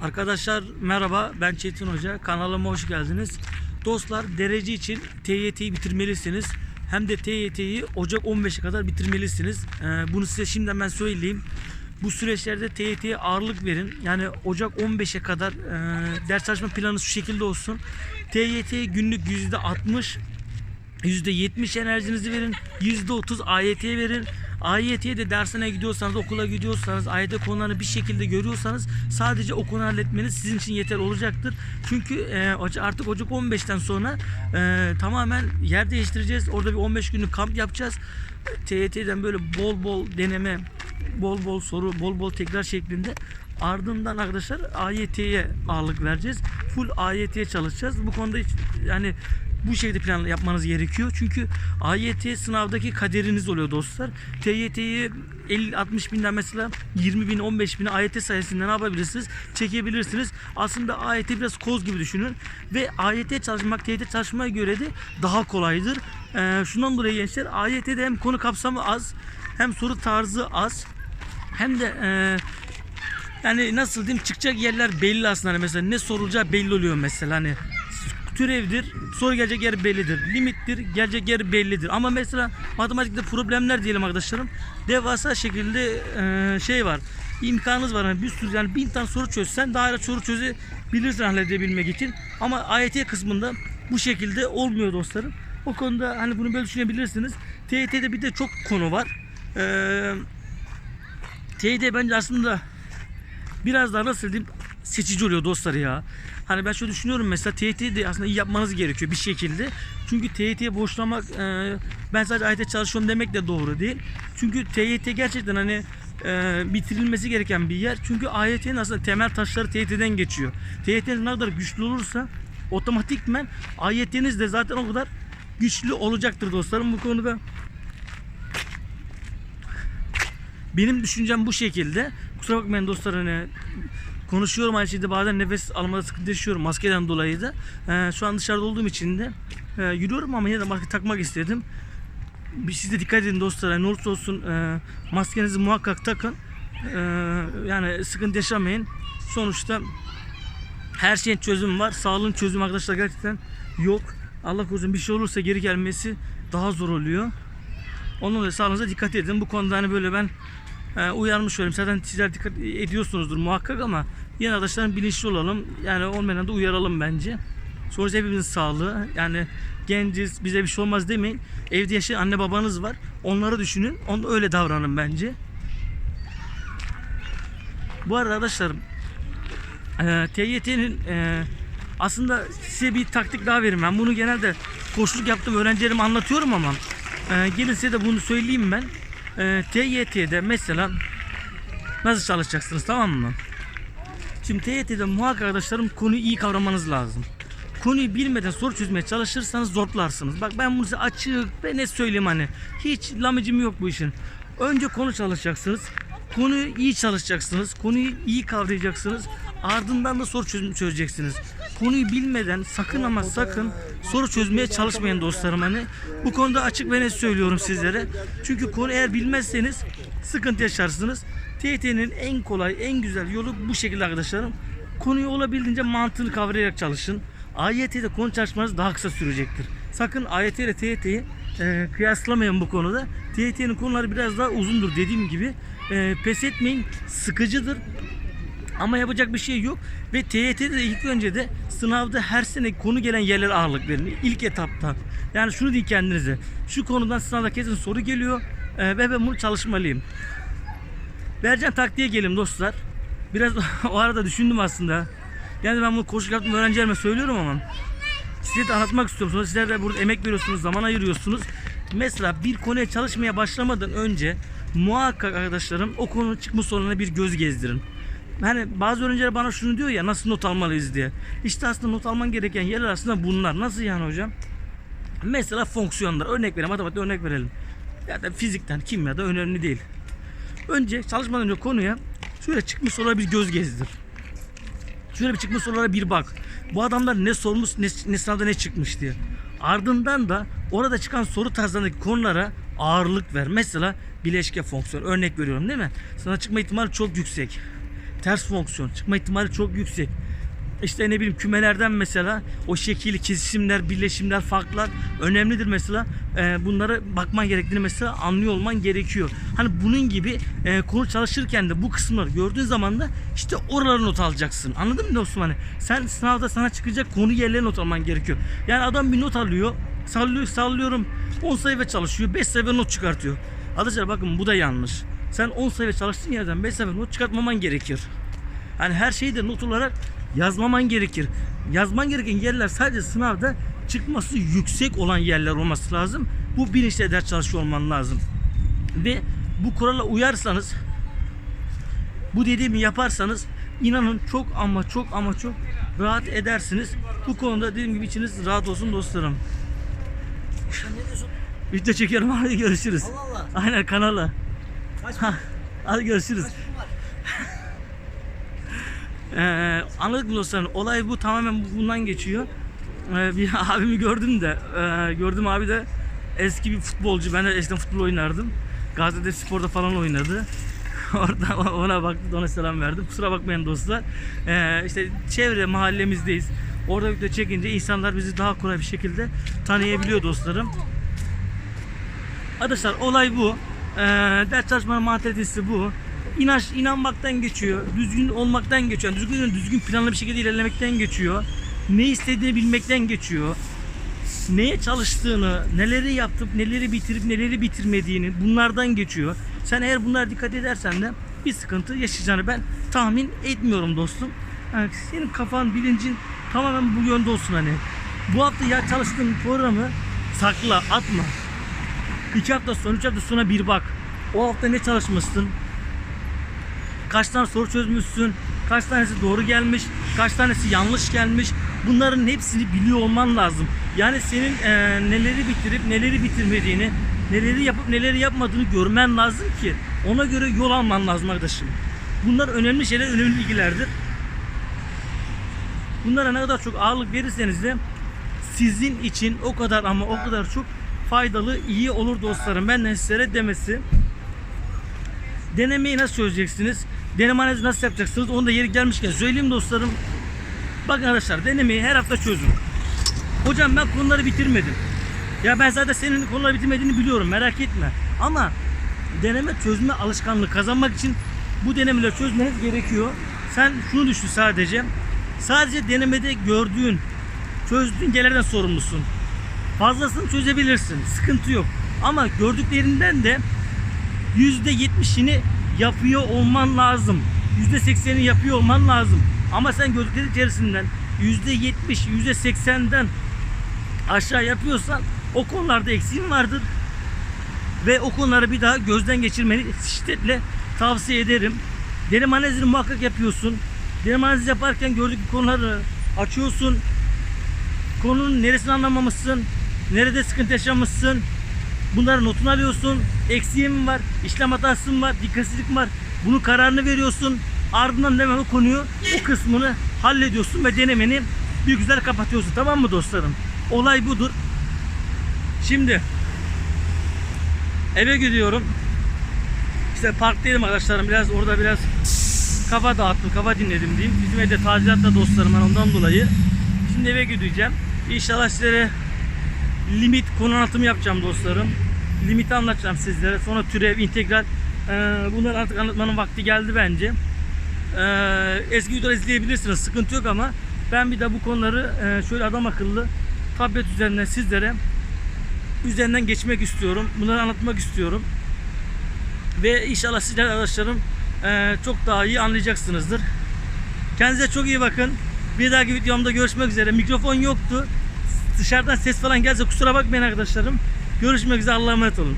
Arkadaşlar merhaba ben Çetin Hoca kanalıma hoş geldiniz. Dostlar derece için TYT'yi bitirmelisiniz. Hem de TYT'yi Ocak 15'e kadar bitirmelisiniz. Ee, bunu size şimdiden ben söyleyeyim. Bu süreçlerde TYT'ye ağırlık verin. Yani Ocak 15'e kadar e, ders çalışma planı şu şekilde olsun. TYT'ye günlük %60 %70 enerjinizi verin. %30 AYT'ye verin. AYT'ye de dersine gidiyorsanız, okula gidiyorsanız, AYT konularını bir şekilde görüyorsanız sadece o konu halletmeniz sizin için yeter olacaktır. Çünkü e, artık Ocak 15'ten sonra e, tamamen yer değiştireceğiz. Orada bir 15 günlük kamp yapacağız. TYT'den böyle bol bol deneme, bol bol soru, bol bol tekrar şeklinde Ardından arkadaşlar AYT'ye ağırlık vereceğiz. Full AYT'ye çalışacağız. Bu konuda hiç yani bu şekilde plan yapmanız gerekiyor. Çünkü AYT sınavdaki kaderiniz oluyor dostlar. TYT'yi 50-60 binden mesela 20 bin 15 bin AYT sayesinde ne yapabilirsiniz? Çekebilirsiniz. Aslında AYT biraz koz gibi düşünün. Ve AYT çalışmak TYT çalışmaya göre de daha kolaydır. Ee, şundan dolayı gençler AYT'de hem konu kapsamı az hem soru tarzı az hem de e, yani nasıl diyeyim çıkacak yerler belli aslında Hani mesela ne sorulacağı belli oluyor mesela hani türevdir soru gelecek yer bellidir. Limittir gelecek yer bellidir. Ama mesela matematikte problemler diyelim arkadaşlarım. Devasa şekilde e, şey var imkanınız var. Hani bir sürü yani bin tane soru çözsen daire soru çözebilirsin halledebilmek için. Ama AYT kısmında bu şekilde olmuyor dostlarım. O konuda hani bunu böyle düşünebilirsiniz. TYT'de bir de çok konu var. Eee TYT bence aslında biraz daha nasıl diyeyim seçici oluyor dostlar ya. Hani ben şöyle düşünüyorum mesela TYT'yi de aslında iyi yapmanız gerekiyor bir şekilde. Çünkü TYT'ye boşlamak e, ben sadece AYT çalışıyorum demek de doğru değil. Çünkü TYT gerçekten hani e, bitirilmesi gereken bir yer. Çünkü AYT'nin aslında temel taşları TYT'den geçiyor. TYT'niz ne kadar güçlü olursa otomatikmen AYT'niz de zaten o kadar güçlü olacaktır dostlarım bu konuda. Benim düşüncem bu şekilde. Kusura bakmayın dostlar hani konuşuyorum aynı şekilde bazen nefes almada sıkıntı yaşıyorum maskeden dolayı da. Ee, şu an dışarıda olduğum için de e, yürüyorum ama yine de maske takmak istedim. Siz de dikkat edin dostlar. Yani ne olursa olsun e, maskenizi muhakkak takın. E, yani sıkıntı yaşamayın. Sonuçta her şeyin çözümü var. Sağlığın çözümü arkadaşlar gerçekten yok. Allah korusun bir şey olursa geri gelmesi daha zor oluyor. Onun dolayı sağlığınıza dikkat edin. Bu konuda hani böyle ben uyarmış olayım. Zaten sizler dikkat ediyorsunuzdur muhakkak ama yine arkadaşlar bilinçli olalım. Yani olmayan da uyaralım bence. Sonuçta hepimizin sağlığı. Yani genciz bize bir şey olmaz demeyin. Evde yaşayan anne babanız var. Onları düşünün. Onu öyle davranın bence. Bu arada arkadaşlar e, TYT'nin e, aslında size bir taktik daha verim. Ben bunu genelde koçluk yaptım öğrencilerime anlatıyorum ama e, gelin size de bunu söyleyeyim ben. E, TYT'de mesela nasıl çalışacaksınız tamam mı? Şimdi TYT'de muhakkak arkadaşlarım konuyu iyi kavramanız lazım. Konuyu bilmeden soru çözmeye çalışırsanız zorlarsınız. Bak ben bunu size açık ve net söyleyeyim hani. Hiç lamıcım yok bu işin. Önce konu çalışacaksınız. Konuyu iyi çalışacaksınız. Konuyu iyi kavrayacaksınız. Ardından da soru çözeceksiniz. Konuyu bilmeden sakın ama sakın soru çözmeye çalışmayın dostlarım hani. Bu konuda açık ve net söylüyorum sizlere. Çünkü konu eğer bilmezseniz sıkıntı yaşarsınız. TYT'nin en kolay, en güzel yolu bu şekilde arkadaşlarım. Konuyu olabildiğince mantığını kavrayarak çalışın. AYT'de konu çalışmanız daha kısa sürecektir. Sakın AYT ile TYT'yi e, kıyaslamayın bu konuda. TYT'nin konuları biraz daha uzundur dediğim gibi. E, pes etmeyin. Sıkıcıdır. Ama yapacak bir şey yok. Ve TYT'de de ilk önce de sınavda her sene konu gelen yerlere ağırlık verin. İlk etapta. Yani şunu deyin kendinize. Şu konudan sınavda kesin soru geliyor. e, ve ben bunu çalışmalıyım. Vereceğim taktiğe gelin dostlar. Biraz o arada düşündüm aslında. Yani ben bunu koşu yaptım öğrencilerime söylüyorum ama size de anlatmak istiyorum. Sonra sizler de burada emek veriyorsunuz, zaman ayırıyorsunuz. Mesela bir konuya çalışmaya başlamadan önce muhakkak arkadaşlarım o konunun çıkma sorununa bir göz gezdirin. Hani bazı öğrenciler bana şunu diyor ya nasıl not almalıyız diye. İşte aslında not alman gereken yerler aslında bunlar. Nasıl yani hocam? Mesela fonksiyonlar. Örnek verelim. Matematikte örnek verelim. Ya da fizikten, kimyada önemli değil. Önce çalışmadan önce konuya şöyle çıkmış sorulara bir göz gezdir. Şöyle bir çıkmış sorulara bir bak. Bu adamlar ne sormuş, ne, ne sınavda ne çıkmış diye. Ardından da orada çıkan soru tarzlarındaki konulara ağırlık ver. Mesela bileşke fonksiyon örnek veriyorum değil mi? Sana çıkma ihtimali çok yüksek. Ters fonksiyon. Çıkma ihtimali çok yüksek. İşte ne bileyim kümelerden mesela o şekil, kesişimler, birleşimler, farklar önemlidir mesela. Ee, bunlara bakman gerektiğini mesela anlıyor olman gerekiyor. Hani bunun gibi e, konu çalışırken de bu kısımları gördüğün zaman da işte oraları not alacaksın. Anladın mı dostum hani? Sen sınavda sana çıkacak konu yerleri not alman gerekiyor. Yani adam bir not alıyor, sallıyor, sallıyorum 10 sayfa çalışıyor, 5 sayfa not çıkartıyor. Arkadaşlar bakın bu da yanlış. Sen 10 sayfa çalıştığın yerden 5 sayfa not çıkartmaman gerekir. Hani her şeyi de not olarak yazmaman gerekir. Yazman gereken yerler sadece sınavda çıkması yüksek olan yerler olması lazım. Bu bilinçle ders çalışıyor olman lazım. Ve bu kurala uyarsanız bu dediğimi yaparsanız inanın çok ama çok ama çok rahat edersiniz. Bu konuda dediğim gibi içiniz rahat olsun dostlarım. Sen ne diyorsun? Video çekiyorum hadi görüşürüz. Allah Allah. Aynen kanala. Ha, hadi görüşürüz. Ee, anladık dostlarım? Olay bu tamamen bu- bundan geçiyor. Ee, bir abimi gördüm de e, gördüm abi de eski bir futbolcu. Ben de eskiden futbol oynardım. Gaziantep Spor'da falan oynadı. Orada ona baktı ona selam verdim. Kusura bakmayın dostlar. Ee, işte çevre mahallemizdeyiz. Orada video çekince insanlar bizi daha kolay bir şekilde tanıyabiliyor dostlarım. Arkadaşlar olay bu. Ee, ders çalışmanın mantalitesi bu. İnanç, inanmaktan geçiyor. Düzgün olmaktan geçiyor. Düzgün, düzgün planlı bir şekilde ilerlemekten geçiyor. Ne istediğini bilmekten geçiyor. Neye çalıştığını, neleri yaptıp, neleri bitirip, neleri bitirmediğini bunlardan geçiyor. Sen eğer bunlara dikkat edersen de bir sıkıntı yaşayacağını ben tahmin etmiyorum dostum. Yani senin kafan, bilincin tamamen bu yönde olsun hani. Bu hafta ya çalıştığın programı sakla, atma. İki hafta sonra, üç hafta sonra bir bak. O hafta ne çalışmışsın? Kaç tane soru çözmüşsün? Kaç tanesi doğru gelmiş? Kaç tanesi yanlış gelmiş? Bunların hepsini biliyor olman lazım. Yani senin eee, neleri bitirip neleri bitirmediğini, neleri yapıp neleri yapmadığını görmen lazım ki ona göre yol alman lazım arkadaşım. Bunlar önemli şeyler, önemli bilgilerdir. Bunlara ne kadar çok ağırlık verirseniz de sizin için o kadar ama o kadar çok faydalı, iyi olur dostlarım. Benden sizlere demesi. Denemeyi nasıl çözeceksiniz? Denemanızı nasıl yapacaksınız? Onu da yeri gelmişken söyleyeyim dostlarım. Bakın arkadaşlar denemeyi her hafta çözün. Hocam ben konuları bitirmedim. Ya ben zaten senin konuları bitirmediğini biliyorum merak etme. Ama deneme çözme alışkanlığı kazanmak için bu denemeleri çözmeniz gerekiyor. Sen şunu düşün sadece. Sadece denemede gördüğün, çözdüğün şeylerden sorumlusun. Fazlasını çözebilirsin. Sıkıntı yok. Ama gördüklerinden de %70'ini yapıyor olman lazım. %80'ini yapıyor olman lazım. Ama sen gördükleri içerisinden %70, %80'den aşağı yapıyorsan o konularda eksiğin vardır. Ve o konuları bir daha gözden geçirmeni şiddetle tavsiye ederim. Deneme analizini muhakkak yapıyorsun. Deneme analizi yaparken gördüğün konuları açıyorsun. Konunun neresini anlamamışsın, nerede sıkıntı yaşamışsın, Bunların notunu alıyorsun. Eksiğim var, işlem hatasım var, dikkatsizlik var. Bunun kararını veriyorsun. Ardından hemen o konuyu, o kısmını hallediyorsun ve denemeni bir güzel kapatıyorsun. Tamam mı dostlarım? Olay budur. Şimdi eve gidiyorum. İşte parktaydım arkadaşlarım. Biraz orada biraz kafa dağıttım, kafa dinledim diyeyim. Bizim evde tadilatta dostlarım var ondan dolayı. Şimdi eve gideceğim. İnşallah sizlere limit konu anlatımı yapacağım dostlarım. Limiti anlatacağım sizlere. Sonra türev, integral. Ee, bunları artık anlatmanın vakti geldi bence. Ee, eski videoları izleyebilirsiniz. Sıkıntı yok ama ben bir de bu konuları e, şöyle adam akıllı tablet üzerinden sizlere üzerinden geçmek istiyorum. Bunları anlatmak istiyorum. Ve inşallah sizler arkadaşlarım e, çok daha iyi anlayacaksınızdır. Kendinize çok iyi bakın. Bir dahaki videomda görüşmek üzere. Mikrofon yoktu. Dışarıdan ses falan gelse kusura bakmayın arkadaşlarım. Görüşmek üzere. Allah'a emanet olun.